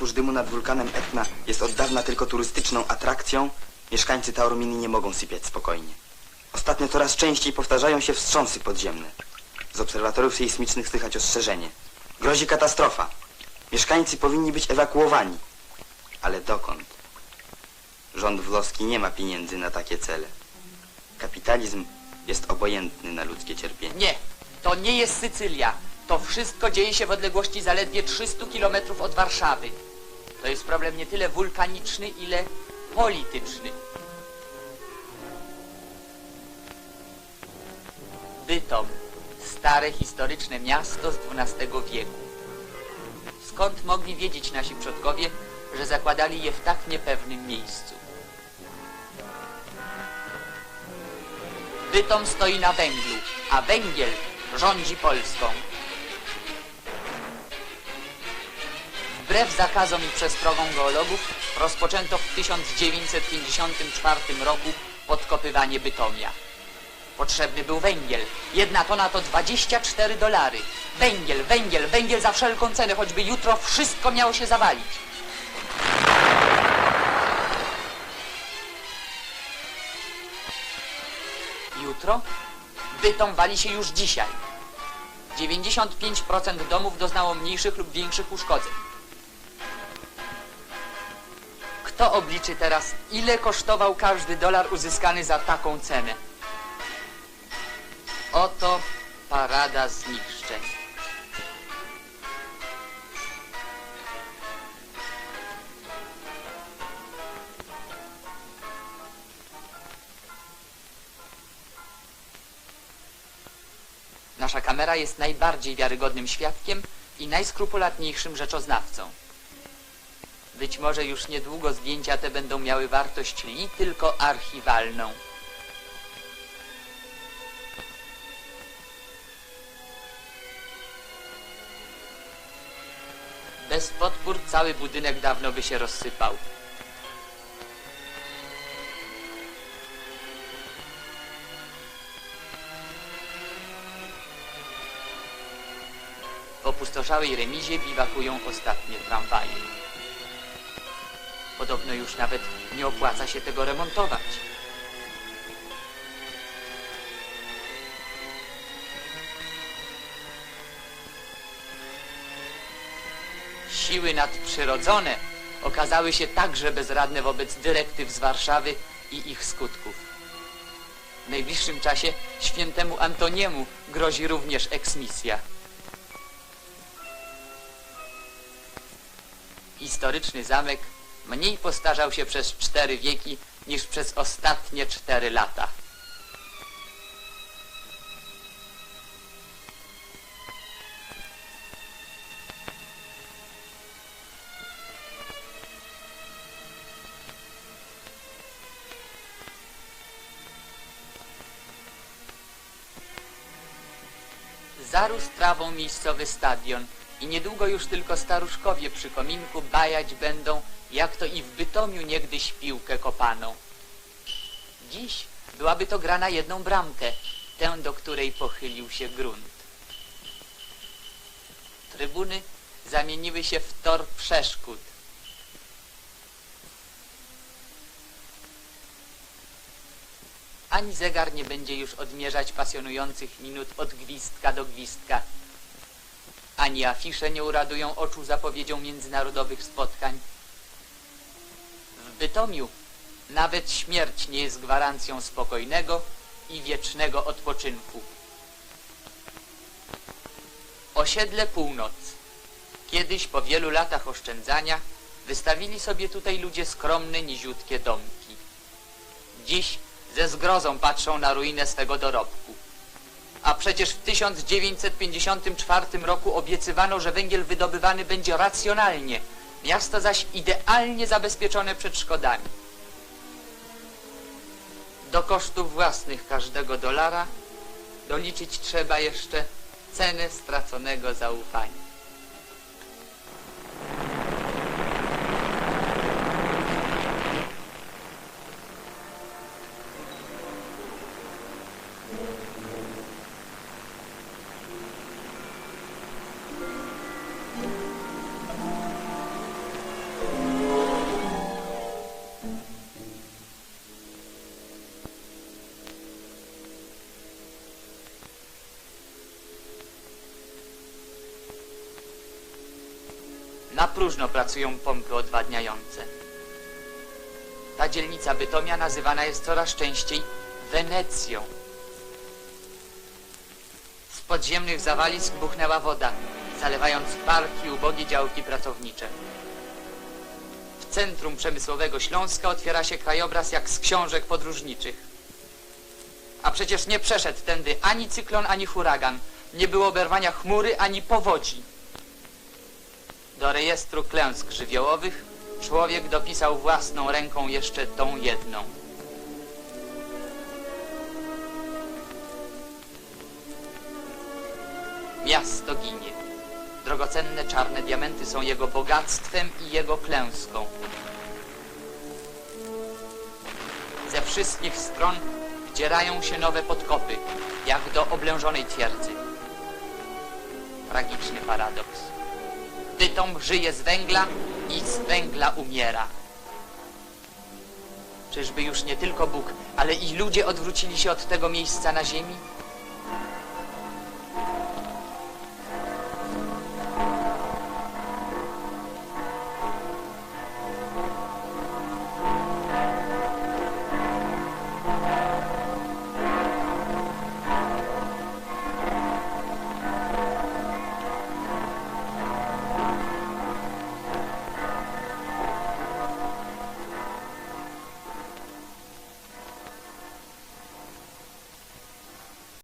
podróż dymu nad wulkanem Etna jest od dawna tylko turystyczną atrakcją, mieszkańcy Taorminy nie mogą sypiać spokojnie. Ostatnio coraz częściej powtarzają się wstrząsy podziemne. Z obserwatorów sejsmicznych słychać ostrzeżenie. Grozi katastrofa. Mieszkańcy powinni być ewakuowani. Ale dokąd? Rząd włoski nie ma pieniędzy na takie cele. Kapitalizm jest obojętny na ludzkie cierpienie. Nie, to nie jest Sycylia. To wszystko dzieje się w odległości zaledwie 300 kilometrów od Warszawy. To jest problem nie tyle wulkaniczny, ile polityczny. Bytom, stare historyczne miasto z XII wieku. Skąd mogli wiedzieć nasi przodkowie, że zakładali je w tak niepewnym miejscu? Bytom stoi na węglu, a węgiel rządzi Polską. Wbrew zakazom i przestrogom geologów rozpoczęto w 1954 roku podkopywanie Bytomia. Potrzebny był węgiel. Jedna tona to 24 dolary. Węgiel, węgiel, węgiel za wszelką cenę, choćby jutro wszystko miało się zawalić. Jutro? Bytom wali się już dzisiaj. 95% domów doznało mniejszych lub większych uszkodzeń. Kto obliczy teraz, ile kosztował każdy dolar uzyskany za taką cenę? Oto parada zniszczeń. Nasza kamera jest najbardziej wiarygodnym świadkiem i najskrupulatniejszym rzeczoznawcą. Być może już niedługo zdjęcia te będą miały wartość li tylko archiwalną. Bez podpór cały budynek dawno by się rozsypał. W opustoszałej remizie biwakują ostatnie tramwaje. Podobno już nawet nie opłaca się tego remontować. Siły nadprzyrodzone okazały się także bezradne wobec dyrektyw z Warszawy i ich skutków. W najbliższym czasie świętemu Antoniemu grozi również eksmisja. Historyczny zamek mniej postarzał się przez cztery wieki niż przez ostatnie cztery lata. Zarósł trawą miejscowy stadion i niedługo już tylko staruszkowie przy kominku bajać będą, jak to i w Bytomiu niegdyś piłkę kopano. Dziś byłaby to gra na jedną bramkę, tę, do której pochylił się grunt. Trybuny zamieniły się w tor przeszkód. Ani zegar nie będzie już odmierzać pasjonujących minut od gwizdka do gwizdka. Ani afisze nie uradują oczu zapowiedzią międzynarodowych spotkań. Bytomiu nawet śmierć nie jest gwarancją spokojnego i wiecznego odpoczynku. Osiedle Północ. Kiedyś po wielu latach oszczędzania wystawili sobie tutaj ludzie skromne, niziutkie domki. Dziś ze zgrozą patrzą na ruinę swego dorobku. A przecież w 1954 roku obiecywano, że węgiel wydobywany będzie racjonalnie, miasto zaś idealnie zabezpieczone przed szkodami. Do kosztów własnych każdego dolara doliczyć trzeba jeszcze cenę straconego zaufania. Próżno pracują pompy odwadniające. Ta dzielnica Bytomia nazywana jest coraz częściej Wenecją. Z podziemnych zawalisk buchnęła woda, zalewając parki ubogie działki pracownicze. W centrum przemysłowego Śląska otwiera się krajobraz jak z książek podróżniczych. A przecież nie przeszedł tędy ani cyklon, ani huragan. Nie było oberwania chmury, ani powodzi. Do rejestru klęsk żywiołowych człowiek dopisał własną ręką jeszcze tą jedną. Miasto ginie. Drogocenne czarne diamenty są jego bogactwem i jego klęską. Ze wszystkich stron wdzierają się nowe podkopy, jak do oblężonej twierdzy. Tragiczny paradoks. Bytom żyje z węgla i z węgla umiera. Czyżby już nie tylko Bóg, ale i ludzie odwrócili się od tego miejsca na ziemi